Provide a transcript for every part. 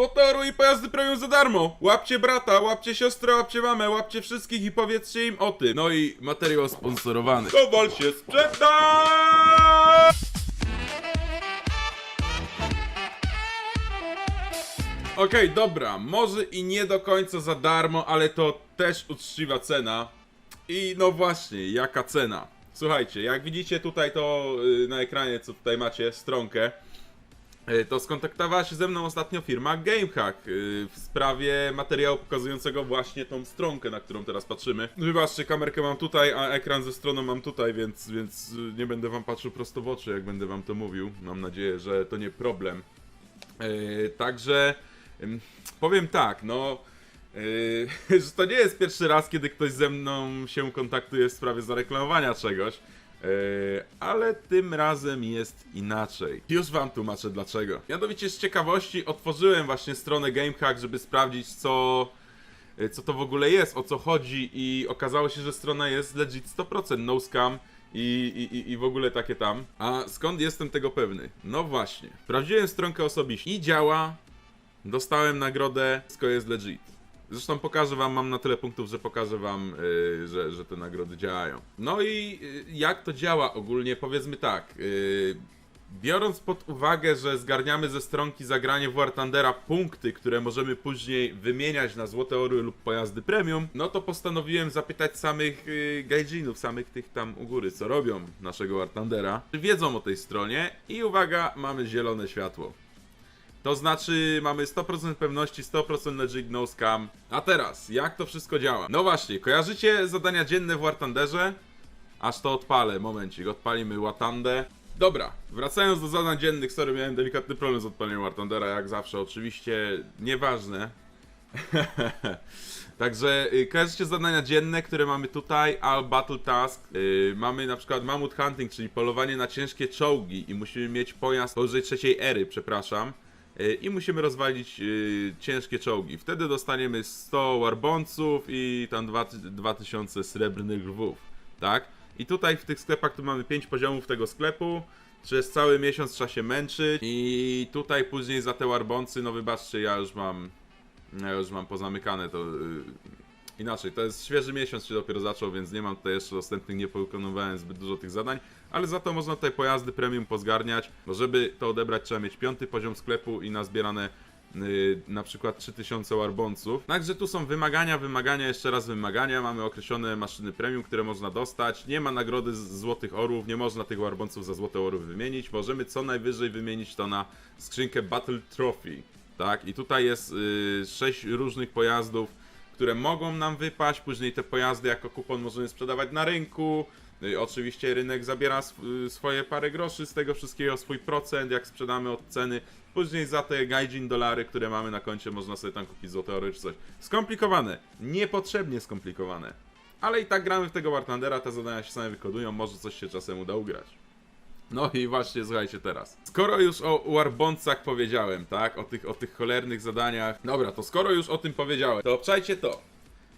Złotoru i pojazdy premium za darmo! Łapcie brata, łapcie siostrę, łapcie mamę, łapcie wszystkich i powiedzcie im o tym. No i materiał sponsorowany. Kowal się sprzeda! Okej, dobra, może i nie do końca za darmo, ale to też uczciwa cena. I no właśnie, jaka cena? Słuchajcie, jak widzicie tutaj to y, na ekranie, co tutaj macie, stronkę, to skontaktowała się ze mną ostatnio firma Gamehack y, w sprawie materiału pokazującego właśnie tą stronkę, na którą teraz patrzymy. Wybaczcie, kamerkę mam tutaj, a ekran ze stroną mam tutaj, więc, więc y, nie będę wam patrzył prosto w oczy, jak będę wam to mówił. Mam nadzieję, że to nie problem. Yy, także powiem tak, no. Yy, że to nie jest pierwszy raz, kiedy ktoś ze mną się kontaktuje w sprawie zareklamowania czegoś. Yy, ale tym razem jest inaczej. Już wam tłumaczę dlaczego. Mianowicie z ciekawości otworzyłem właśnie stronę Gamehack, żeby sprawdzić co, yy, co to w ogóle jest, o co chodzi i okazało się, że strona jest legit 100% no scam i, i- i w ogóle takie tam. A skąd jestem tego pewny? No właśnie, sprawdziłem stronkę osobiście i działa, dostałem nagrodę, wszystko jest legit. Zresztą pokażę wam, mam na tyle punktów, że pokażę wam, yy, że, że te nagrody działają. No i yy, jak to działa ogólnie? Powiedzmy tak. Yy, biorąc pod uwagę, że zgarniamy ze stronki zagranie w War Thundera punkty, które możemy później wymieniać na złote ory lub pojazdy premium, no to postanowiłem zapytać samych yy, gaijinów, samych tych tam u góry, co robią naszego War Thundera, czy wiedzą o tej stronie i uwaga, mamy zielone światło. To znaczy mamy 100% pewności, 100% legit no scam. A teraz, jak to wszystko działa? No właśnie, kojarzycie zadania dzienne w War Thunderze? Aż to odpalę, momencik, odpalimy Watandę. Dobra, wracając do zadań dziennych, sorry, miałem delikatny problem z odpaleniem War Thundera, jak zawsze, oczywiście nieważne. Także y, kojarzycie zadania dzienne, które mamy tutaj, All Battle Task. Y, mamy na przykład Mammoth Hunting, czyli polowanie na ciężkie czołgi i musimy mieć pojazd powyżej trzeciej ery, przepraszam. Y, I musimy rozwalić y, ciężkie czołgi. Wtedy dostaniemy 100 warbonców i tam 2000 2000 srebrnych lwów, tak? I tutaj w tych sklepach tu mamy 5 poziomów tego sklepu. Przez cały miesiąc trzeba się męczyć i tutaj później za te warboncy, no wybaczcie, ja już mam ja już mam pozamykane to. Yy, inaczej, to jest świeży miesiąc się dopiero zaczął, więc nie mam tutaj jeszcze dostępnych, nie powykonywałem zbyt dużo tych zadań, ale za to można tutaj pojazdy premium pozgarniać, bo żeby to odebrać trzeba mieć piąty poziom sklepu i nazbierane yy, na przykład 3000 warbonców. Także tu są wymagania, wymagania, jeszcze raz wymagania, mamy określone maszyny premium, które można dostać, nie ma nagrody z złotych orłów, nie można tych warbonców za złote orły wymienić, możemy co najwyżej wymienić to na skrzynkę Battle Trophy tak? I tutaj jest y, sześć różnych pojazdów, które mogą nam wypaść. Później te pojazdy jako kupon możemy sprzedawać na rynku. Y, oczywiście rynek zabiera y, swoje parę groszy z tego wszystkiego, swój procent, jak sprzedamy od ceny. Później za te gaijin dolary, które mamy na koncie, można sobie tam kupić złote ory czy coś. Skomplikowane, niepotrzebnie skomplikowane. Ale i tak gramy w tego War Thundera, te zadania się same wykonują, może coś się czasem uda ugrać. No i właśnie, słuchajcie teraz. Skoro już o Warboncach powiedziałem, tak? O tych, o tych cholernych zadaniach. Dobra, to skoro już o tym powiedziałem, to obczajcie to.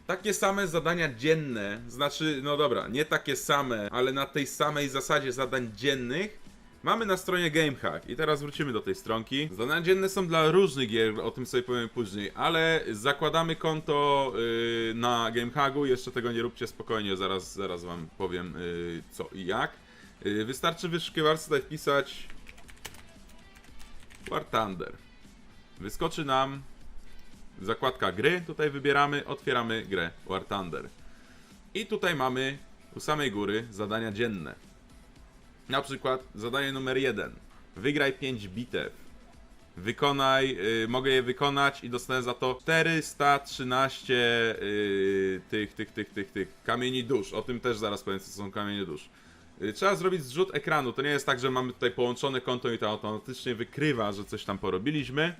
Takie same zadania dzienne, znaczy, no dobra, nie takie same, ale na tej samej zasadzie zadań dziennych mamy na stronie Gamehack. I teraz wrócimy do tej stronki. Zadania dzienne są dla różnych gier, o tym sobie powiem później, ale zakładamy konto yy, na Gamehacku, jeszcze tego nie róbcie spokojnie, zaraz, zaraz wam powiem yy, co i jak. Yy, Wystarczy w wyszukiwarce tutaj wpisać War Thunder. Wyskoczy nam zakładka gry, tutaj wybieramy, otwieramy grę War Thunder. I tutaj mamy u samej góry zadania dzienne. Na przykład zadanie numer 1. Wygraj 5 bitew. Wykonaj, y, mogę je wykonać i dostanę za to 413 y, tych, tych, tych, tych, tych kamieni dusz. O tym też zaraz powiem, co są kamienie dusz. Y, Trzeba zrobić zrzut ekranu. To nie jest tak, że mamy tutaj połączone konto i to automatycznie wykrywa, że coś tam porobiliśmy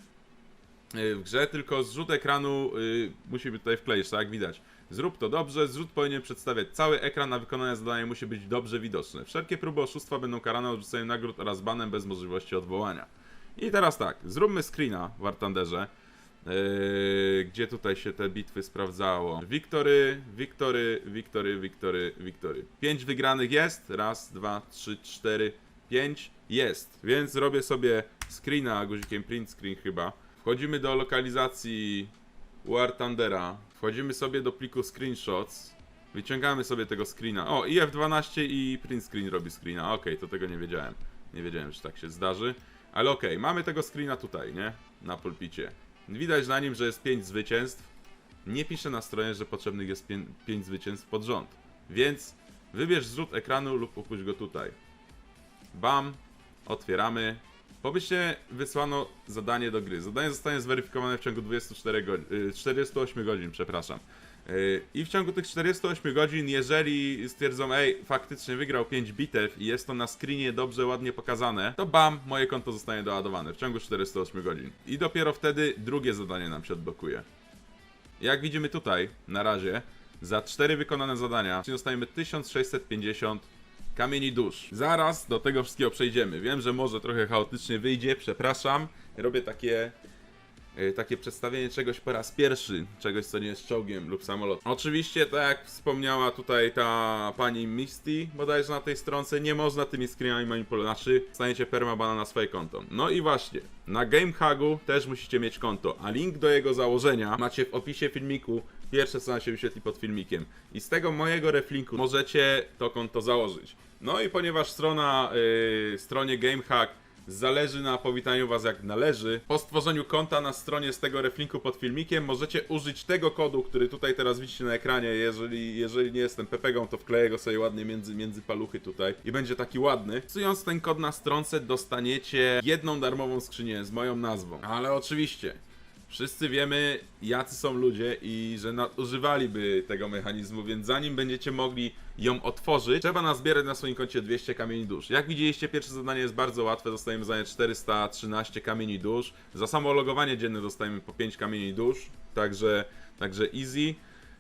y, w grze, tylko zrzut ekranu y, musi być tutaj wkleić, tak jak widać. Zrób to dobrze, zrzut powinien przedstawiać cały ekran, na wykonanie zadania musi być dobrze widoczne. Wszelkie próby oszustwa będą karane odrzuceniem nagród oraz banem bez możliwości odwołania. I teraz tak, zróbmy screena w War Thunderze. Yy, gdzie tutaj się te bitwy sprawdzało? Wiktory, Wiktory, Wiktory, Wiktory, Wiktory. Pięć wygranych jest. Raz, dwa, trzy, cztery, pięć. Jest. Więc robię sobie screena guzikiem print screen chyba. Wchodzimy do lokalizacji War Thundera. Wchodzimy sobie do pliku screenshots. Wyciągamy sobie tego screena. O, i F12 i print screen robi screena. Okej, to tego nie wiedziałem. Nie wiedziałem, że tak się zdarzy. Ale okej, mamy tego screena tutaj, nie? Na pulpicie. Widać na nim, że jest 5 zwycięstw. Nie pisze na stronie, że potrzebnych jest 5 zwycięstw pod rząd. Więc wybierz zrzut ekranu lub upuść go tutaj. Bam, otwieramy. Pobyście wysłano zadanie do gry. Zadanie zostanie zweryfikowane w ciągu 24 go- y, 48 godzin, przepraszam. Y, I w ciągu tych 48 godzin, jeżeli stwierdzą, ej, faktycznie wygrał 5 bitew i jest to na screenie dobrze, ładnie pokazane, to bam, moje konto zostanie doładowane w ciągu 48 godzin. I dopiero wtedy drugie zadanie nam się odblokuje. Jak widzimy tutaj, na razie, za 4 wykonane zadania dostajemy 1650 kamieni dusz. Zaraz do tego wszystkiego przejdziemy. Wiem, że może trochę chaotycznie wyjdzie, przepraszam. Robię takie, takie przedstawienie czegoś po raz pierwszy, czegoś co nie jest czołgiem lub samolotem. Oczywiście, tak jak wspomniała tutaj ta pani Misty, bodajże na tej stronce, nie można tymi screenami manipulować, znaczy staniecie permabana na swoje konto. No i właśnie, na GameHagu też musicie mieć konto, a link do jego założenia macie w opisie filmiku, pierwsze co nam się wyświetli pod filmikiem. I z tego mojego reflinku możecie to konto założyć. No i ponieważ strona, yy, stronie GameHack zależy na powitaniu Was jak należy. Po stworzeniu konta na stronie z tego reflinku pod filmikiem możecie użyć tego kodu, który tutaj teraz widzicie na ekranie. Jeżeli, jeżeli nie jestem pepegą, to wkleję go sobie ładnie między, między paluchy tutaj i będzie taki ładny. Wpisując ten kod na stronce dostaniecie jedną darmową skrzynię z moją nazwą. Ale oczywiście, Wszyscy wiemy, jacy są ludzie i że nadużywaliby tego mechanizmu, więc zanim będziecie mogli ją otworzyć, trzeba nazbierać na swoim koncie 200 kamieni dusz. Jak widzieliście, pierwsze zadanie jest bardzo łatwe, dostajemy zadanie 413 kamieni dusz. Za samo logowanie dzienne dostajemy po 5 kamieni dusz, także, także easy.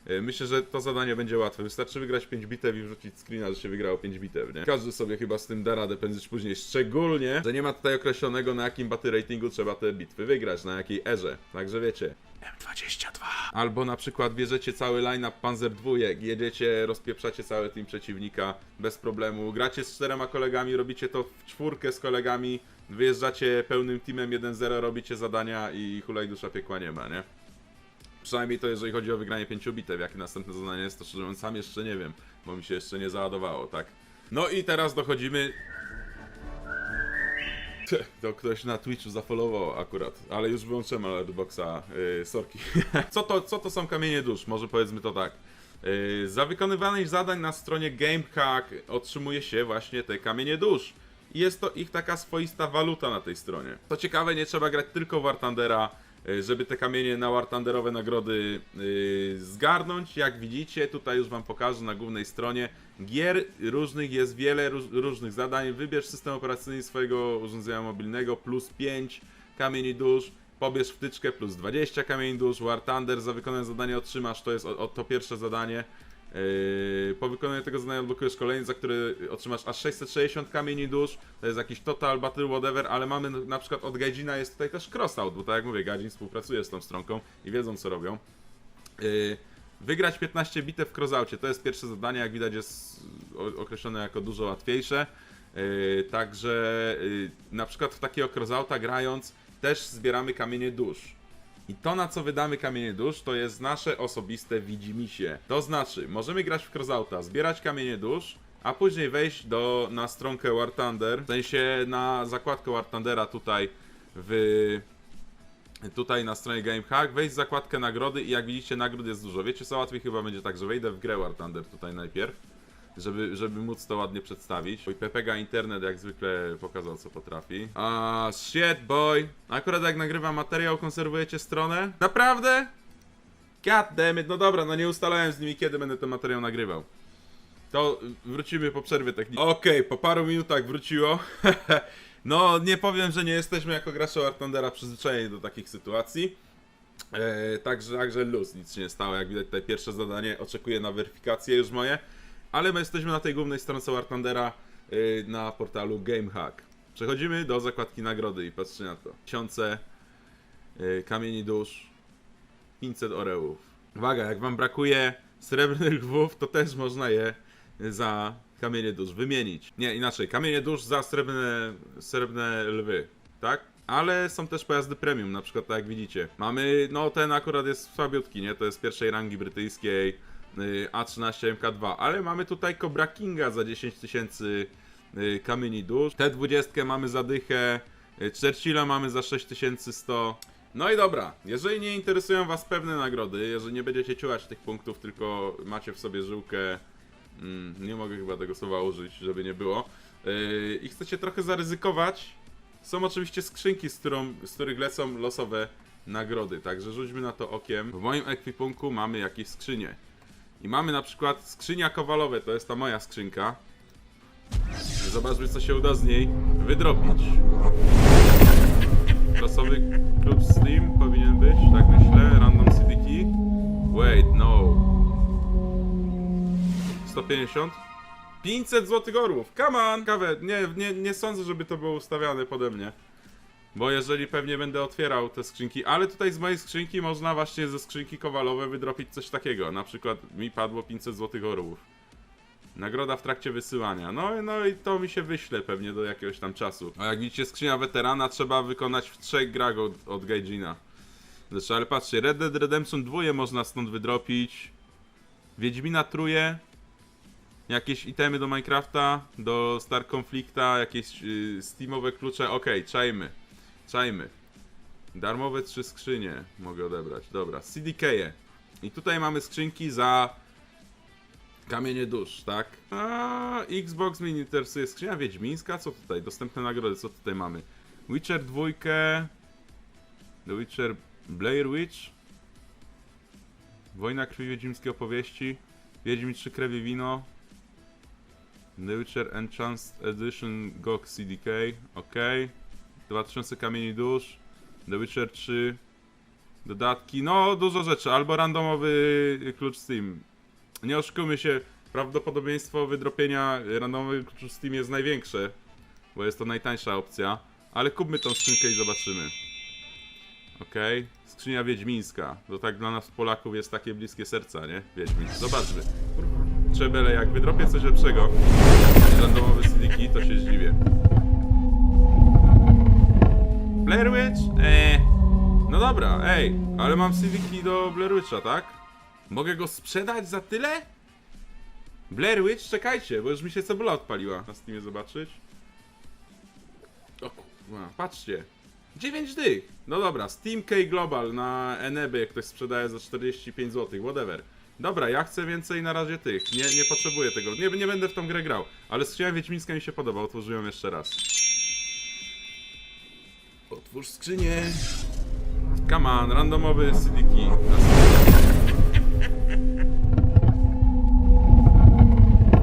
E, Myślę, że to zadanie będzie łatwe. Wystarczy wygrać 5 bitew i wrzucić screena, że się wygrało 5 bitew, nie? Każdy sobie chyba z tym da radę pędzić później. Szczególnie, że nie ma tutaj określonego na jakim baty ratingu trzeba te bitwy wygrać, na jakiej erze. Także wiecie. M22. Albo na przykład bierzecie cały line-up Panzer dwójek, jedziecie, rozpieprzacie cały team przeciwnika bez problemu. Gracie z czterema kolegami, robicie to w czwórkę z kolegami, wyjeżdżacie pełnym teamem 1-0, robicie zadania i hulaj dusza piekła nie ma, nie? Przynajmniej to jeżeli chodzi o wygranie pięciu bitew. Jakie następne zadanie jest, to szczerze mówiąc sam jeszcze nie wiem, bo mi się jeszcze nie załadowało, tak? No i teraz dochodzimy... To ktoś na Twitchu zafollowował akurat, ale już wyłączyłem alertboxa, yy, sorki. co, to, co to są kamienie dusz? Może powiedzmy to tak. Yy, za wykonywanych zadań na stronie GameHack otrzymuje się właśnie te kamienie dusz. I jest to ich taka swoista waluta na tej stronie. Co ciekawe, nie trzeba grać tylko w War Thundera, żeby te kamienie na War Thunderowe nagrody yy, zgarnąć. Jak widzicie, tutaj już Wam pokażę na głównej stronie. Gier różnych jest wiele róż, różnych zadań. Wybierz system operacyjny swojego urządzenia mobilnego plus 5 kamieni dusz. Pobierz wtyczkę plus 20 kamieni dusz. War Thunder za wykonane zadanie otrzymasz, to jest o, o, to pierwsze zadanie. Yy, po wykonaniu tego zadania odblokujesz kolejny, za który otrzymasz aż 660 kamieni dusz. To jest jakiś total battle whatever, ale mamy na przykład od Gadzina jest tutaj też crossout, bo tak jak mówię, Gadzin współpracuje z tą stronką i wiedzą co robią. Yy, wygrać 15 bitew w crossoutie, to jest pierwsze zadanie, jak widać jest określone jako dużo łatwiejsze. Yy, także yy, na przykład w takiego crossouta grając też zbieramy kamienie dusz. I to, na co wydamy kamienie dusz, to jest nasze osobiste widzimisię. To znaczy, możemy grać w Crossouta, zbierać kamienie dusz, a później wejść do, na stronkę War Thunder, w sensie na zakładkę War Thundera tutaj w... Tutaj na stronie GameHack, wejść w zakładkę nagrody i jak widzicie nagród jest dużo. Wiecie co, łatwiej chyba będzie tak, że wejdę w grę War Thunder tutaj najpierw, żeby, żeby móc to ładnie przedstawić. Oj, Pepega Internet jak zwykle pokazał co potrafi. A shit boy. Akurat jak nagrywam materiał, konserwujecie stronę? Naprawdę? God damn it. No dobra, no nie ustalałem z nimi kiedy będę ten materiał nagrywał. To wrócimy po przerwie technicznej. Okej, po paru minutach wróciło. no, nie powiem, że nie jesteśmy jako gracze War przyzwyczajeni do takich sytuacji. E, także, także luz, nic się nie stało. Jak widać tutaj pierwsze zadanie, oczekuję na weryfikację już moje. Ale my jesteśmy na tej głównej stronce War Thundera y, na portalu GameHack. Przechodzimy do zakładki nagrody i patrzcie na to. Tysiące y, kamieni dusz, 500 orełów. Uwaga, jak wam brakuje srebrnych lwów, to też można je za kamienie dusz wymienić. Nie, inaczej, kamienie dusz za srebrne, srebrne lwy, tak? ale są też pojazdy premium, na przykład tak jak widzicie. Mamy, no ten akurat jest słabiutki, nie? To jest pierwszej rangi brytyjskiej A13 MK2, ale mamy tutaj Cobra Kinga za 10 tysięcy y, kamieni dusz. T20 mamy za dychę, y, Churchilla mamy za 6100. No i dobra, jeżeli nie interesują Was pewne nagrody, jeżeli nie będziecie ciułać tych punktów, tylko macie w sobie żyłkę, mm, nie mogę chyba tego słowa użyć, żeby nie było, i chcecie trochę zaryzykować, są oczywiście skrzynki, z, którą, z których lecą losowe nagrody, także rzućmy na to okiem. W moim ekwipunku mamy jakieś skrzynie. I mamy na przykład skrzynia kowalowe, to jest ta moja skrzynka. Zobaczmy co się uda z niej wydrobić. Losowy klub Steam powinien być, tak myślę. Random CD Key. Wait, no. 150? 500 złotych orłów. Come on! Kawę, nie, nie, nie sądzę, żeby to było ustawiane pode mnie. Bo jeżeli pewnie będę otwierał te skrzynki, ale tutaj z mojej skrzynki można właśnie ze skrzynki kowalowe wydropić coś takiego. Na przykład mi padło 500 złotych orłów. Nagroda w trakcie wysyłania. No, no i to mi się wyśle pewnie do jakiegoś tam czasu. A jak widzicie, skrzynia weterana trzeba wykonać w trzech grach od, od Gaijina. Zresztą, ale patrzcie, Red Dead Redemption 2 można stąd wydropić. Wiedźmina truje. Jakieś itemy do Minecrafta, do Star Conflicta, jakieś yy, Steamowe klucze. Okej, czajmy. Czajmy. Darmowe trzy skrzynie mogę odebrać. Dobra, CDK-e. I tutaj mamy skrzynki za Kamienie dusz, tak? A, Xbox mnie nie interesuje. Skrzynia Wiedźmińska? Co tutaj? Dostępne nagrody, co tutaj mamy? Witcher 2. The Witcher Blair Witch. Wojna krwi wiedźmińskiej opowieści. Wiedźmin 3 krewie wino. The Witcher Enhanced Edition GOG CDK. Ok. 2000 kamieni dusz. The Witcher 3. Dodatki. No, dużo rzeczy. Albo randomowy klucz Steam. Nie oszukujmy się, prawdopodobieństwo wydropienia randomowych kluczu Steam jest największe, bo jest to najtańsza opcja, ale kupmy tą skrzynkę i zobaczymy. Okej, skrzynia wiedźmińska, to tak dla nas Polaków jest takie bliskie serca, nie? Wiedźmin, zobaczmy. Trzebele, jak wydropię coś lepszego, randomowy ej, ale mam CDK do Blair Witcha, tak? Mogę go sprzedać za tyle? Blair Witch, czekajcie, bo już mi się cebula odpaliła. Na Steamie zobaczyć. O kurwa, patrzcie. 9 dych. No dobra, Steam K Global na Eneby, jak ktoś sprzedaje za 45 zł, whatever. Dobra, ja chcę więcej na razie tych. Nie, nie potrzebuję tego. Nie, nie będę w tą grę grał. Ale skrzynia Wiedźmińska mi się podoba, otworzyłem jeszcze raz. Otwórz skrzynię. Come on, randomowy CDK.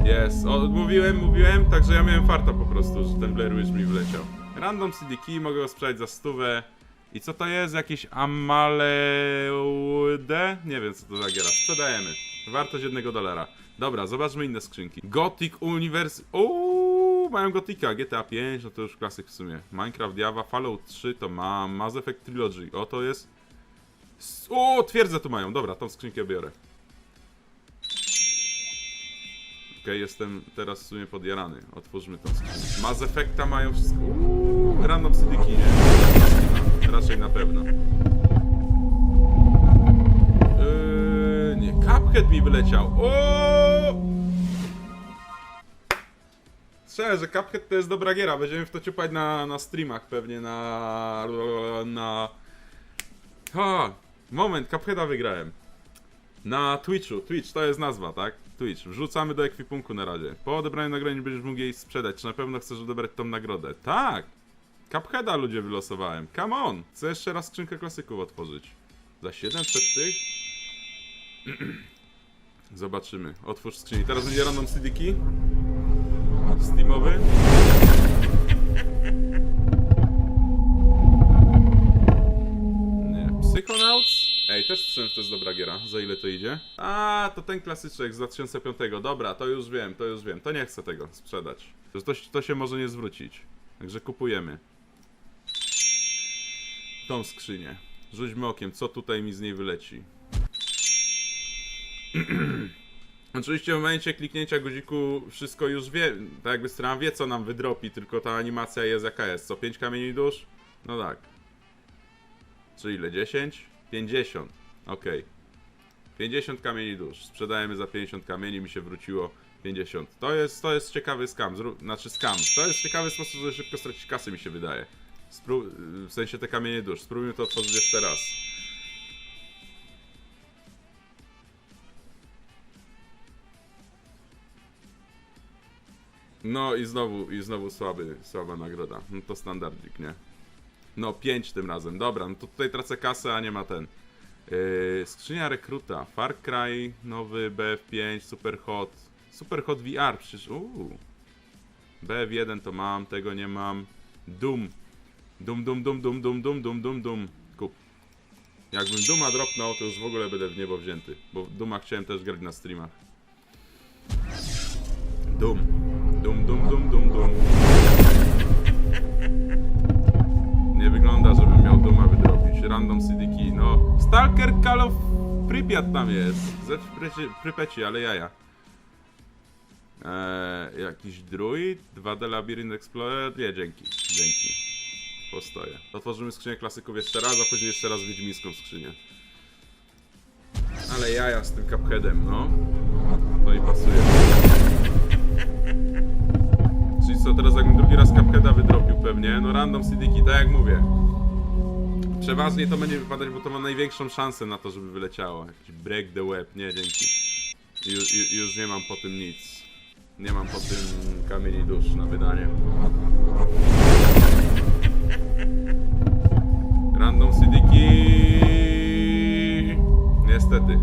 Jest, mówiłem, mówiłem, także ja miałem farta po prostu, że ten Blair Witch mi wleciał. Random Key, mogę go sprzedać za stówę. I co to jest? Jakiś Amaleude? Nie wiem co to za giera. Sprzedajemy. Wartość jednego dolara. Dobra, zobaczmy inne skrzynki. Gothic Universe... Uuu, mają Gotika. GTA 5, no to już klasyk w sumie. Minecraft Java, Fallout 3 to mam. Mass Effect Trilogy. O, to jest... O, twierdzę tu mają. Dobra, tą skrzynkę biorę. Okej, jestem teraz w sumie podjarany. Otwórzmy tą skrzynkę. Mass Effecta mają wszystko. Uuu, random CDK, nie? Raczej na pewno. Yy, nie, Cuphead mi wyleciał. O! Że Cuphead to jest dobra giera. Będziemy w to ciupać na, na streamach pewnie na... na... Ha! Moment, Cupheada wygrałem. Na Twitchu. Twitch to jest nazwa, tak? Twitch. Wrzucamy do ekwipunku na razie. Po odebraniu nagrania będziesz mógł jej sprzedać. Czy na pewno chcesz odebrać tą nagrodę? Tak! Cupheada ludzie wylosowałem. Come on! Chcę jeszcze raz skrzynkę klasyków otworzyć. Za 700 tych? Zobaczymy. Otwórz skrzyni. Teraz będzie random CD key. Steamowy. Nie. Psychonauts? Ej, też słyszałem, że to jest dobra giera. Za ile to idzie? A, to ten klasyczek z 2005. Dobra, to już wiem, to już wiem. To nie chcę tego sprzedać. To, to, to się może nie zwrócić. Także kupujemy. Tą skrzynię. Rzućmy okiem, co tutaj mi z niej wyleci. Oczywiście w momencie kliknięcia guziku wszystko już wie, tak jakby strona wie co nam wydropi, tylko ta animacja jest jaka jest, co 5 kamieni dusz? No tak. Czy ile? 10? 50. Okej. 50 kamieni dusz. Sprzedajemy za 50 kamieni, mi się wróciło 50. To jest, to jest ciekawy skam. Zrób, znaczy skam. To jest ciekawy sposób, żeby szybko stracić kasy, mi się wydaje. Spró w sensie te kamienie dusz. Spróbujmy to otworzyć jeszcze raz. No i znowu, i znowu słaby, słaba nagroda. No to standardzik, nie? No 5 tym razem. Dobra, no to tutaj tracę kasę, a nie ma ten. Yy, skrzynia rekruta. Far Cry, nowy BF5, Super Hot. Super Hot VR, przecież. Uuu. BF1 to mam, tego nie mam. Doom. Doom, Doom, Doom, Doom, Doom, Doom, Doom, Doom, Doom. Kup. Jakbym Duma dropnął, to już w ogóle będę w niebo wzięty. Bo Duma chciałem też grać na streamach. Doom. Random CD key, no. Stalker Call of Pripyat tam jest. Ze Prypeci- ale jaja. Eee, jakiś druid? 2D Labyrinth Explorer? Nie, dzięki. Dzięki. Postoję. Otworzymy skrzynię klasyków jeszcze raz, a później jeszcze raz wiedźmińską skrzynię. Ale jaja z tym Cupheadem, no. To i pasuje. Czyli co, teraz jakbym drugi raz Cupheada wydrobił pewnie, no random CDki, tak jak mówię. Przeważnie to będzie wypadać, bo to ma największą szansę na to, żeby wyleciało. Jakiś break the web, nie, dzięki. Ju, ju, już nie mam po tym nic. Nie mam po tym kamieni dusz na wydanie. Random CDki. Niestety.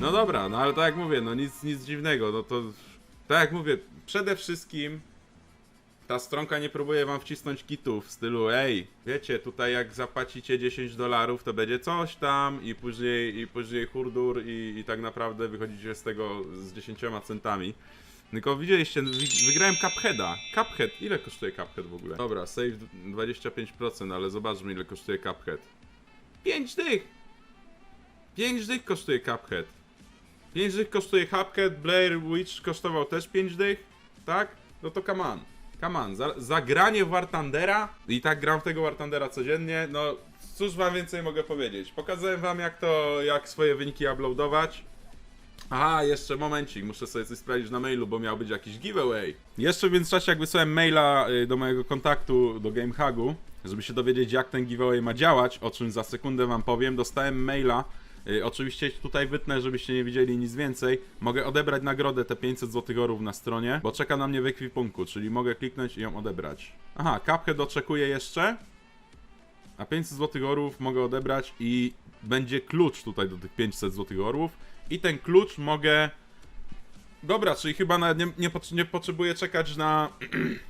No dobra, no ale tak jak mówię, no nic, nic dziwnego, no to tak jak mówię, przede wszystkim ta stronka nie próbuje wam wcisnąć kitów w stylu ej, wiecie, tutaj jak zapłacicie 10 dolarów, to będzie coś tam i później, i później hurdur i, i tak naprawdę wychodzicie z tego z 10 centami. Tylko widzieliście, wi- wygrałem Cupheada. Cuphead, ile kosztuje Cuphead w ogóle? Dobra, save 25%, ale zobaczmy ile kosztuje Cuphead. 5 dych! 5 dych kosztuje Cuphead. 5 dych kosztuje Cuphead, Blair Witch kosztował też 5 dych, tak? No to come on. Come on, za, zagranie w War Thundera i tak gram w tego War Thundera codziennie, no cóż wam więcej mogę powiedzieć. Pokazałem wam jak to, jak swoje wyniki uploadować. Aha, jeszcze momencik, muszę sobie coś sprawdzić na mailu, bo miał być jakiś giveaway. Jeszcze w międzyczasie jak wysłałem maila y, do mojego kontaktu do GameHagu, żeby się dowiedzieć jak ten giveaway ma działać, o czym za sekundę wam powiem, dostałem maila Oczywiście tutaj wytnę, żebyście nie widzieli nic więcej. Mogę odebrać nagrodę te 500 złotych orów na stronie, bo czeka na mnie w ekwipunku, czyli mogę kliknąć i ją odebrać. Aha, Cuphead oczekuje jeszcze. A 500 złotych orów mogę odebrać i będzie klucz tutaj do tych 500 złotych orów. I ten klucz mogę... Dobra, czyli chyba nawet nie, nie, nie potrzebuję czekać na,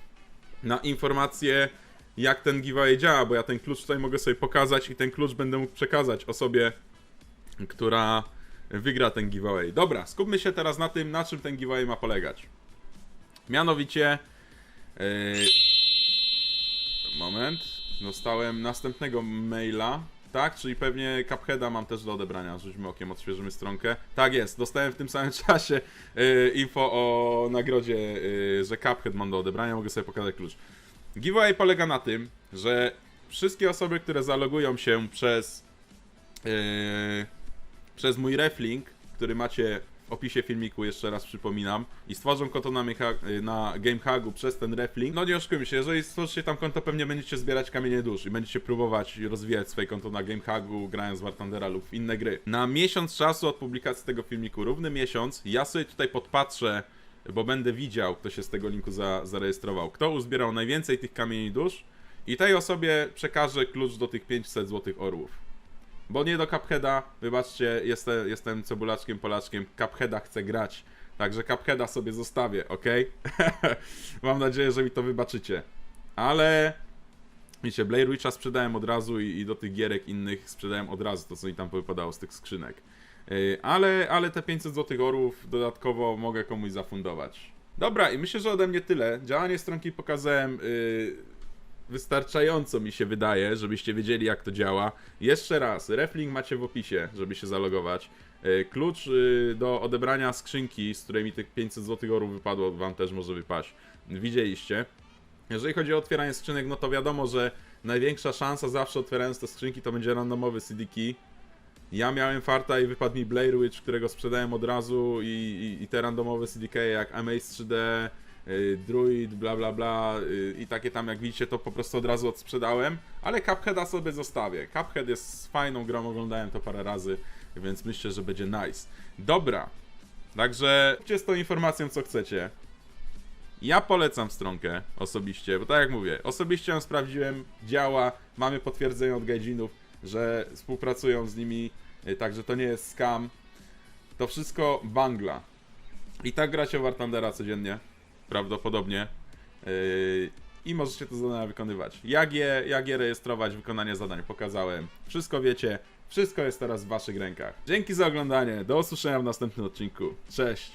na informacje jak ten giveaway działa, bo ja ten klucz tutaj mogę sobie pokazać i ten klucz będę mógł przekazać osobie, która wygra ten giveaway. Dobra, skupmy się teraz na tym, na czym ten giveaway ma polegać. Mianowicie. Yy, moment. Dostałem następnego maila. Tak, czyli pewnie Cupheada mam też do odebrania. Rzućmy okiem, odświeżymy stronkę. Tak jest, dostałem w tym samym czasie yy, info o nagrodzie, yy, że Cuphead mam do odebrania. Mogę sobie pokazać klucz. Giveaway polega na tym, że wszystkie osoby, które zalogują się przez Yy, przez mój reflink, który macie w opisie filmiku, jeszcze raz przypominam, i stworzą konto na, na GameHagu przez ten reflink, no nie oszukujmy się, jeżeli stworzycie tam konto, pewnie będziecie zbierać kamienie dusz i będziecie próbować rozwijać swoje konto na GameHagu, grając w War Thundera lub w inne gry. Na miesiąc czasu od publikacji tego filmiku, równy miesiąc, ja sobie tutaj podpatrzę, bo będę widział, kto się z tego linku za, zarejestrował, kto uzbierał najwięcej tych kamieni dusz i tej osobie przekażę klucz do tych 500 złotych orłów. Bo nie do Cupheada, wybaczcie, jestem, jestem cebulaczkiem, polaczkiem, Cupheada chcę grać. Także Cupheada sobie zostawię, ok? Mam nadzieję, że mi to wybaczycie. Ale... Wiecie, Blair Witcha sprzedałem od razu i, i do tych gierek innych sprzedałem od razu to, co mi tam wypadało z tych skrzynek. Yy, ale, ale te 500 złotych orów dodatkowo mogę komuś zafundować. Dobra, i myślę, że ode mnie tyle. Działanie stronki pokazałem yy, wystarczająco mi się wydaje, żebyście wiedzieli jak to działa. Jeszcze raz, reflink macie w opisie, żeby się zalogować. E, Klucz y, do odebrania skrzynki, z której mi tych 500 zł orów wypadło, wam też może wypaść. Widzieliście. Jeżeli chodzi o otwieranie skrzynek, no to wiadomo, że największa szansa zawsze otwierając te skrzynki to będzie randomowy CD key. Ja miałem farta i wypadł mi Blair Witch, którego sprzedałem od razu i, i, i te randomowe CDK jak Amaze 3D, y, Druid, bla bla bla y, i takie tam jak widzicie to po prostu od razu odsprzedałem, ale Cupheada sobie zostawię. Cuphead jest fajną grą, oglądałem to parę razy, więc myślę, że będzie nice. Dobra, także idźcie z tą informacją co chcecie. Ja polecam stronkę osobiście, bo tak jak mówię, osobiście ją sprawdziłem, działa, mamy potwierdzenie od gaijinów, że współpracują z nimi, y, także to nie jest scam. To wszystko bangla. I tak gracie w War Thundera codziennie, prawdopodobnie. Yy, I możecie te zadania wykonywać. Jak je, jak je rejestrować, wykonanie zadań pokazałem. Wszystko wiecie, wszystko jest teraz w waszych rękach. Dzięki za oglądanie, do usłyszenia w następnym odcinku. Cześć!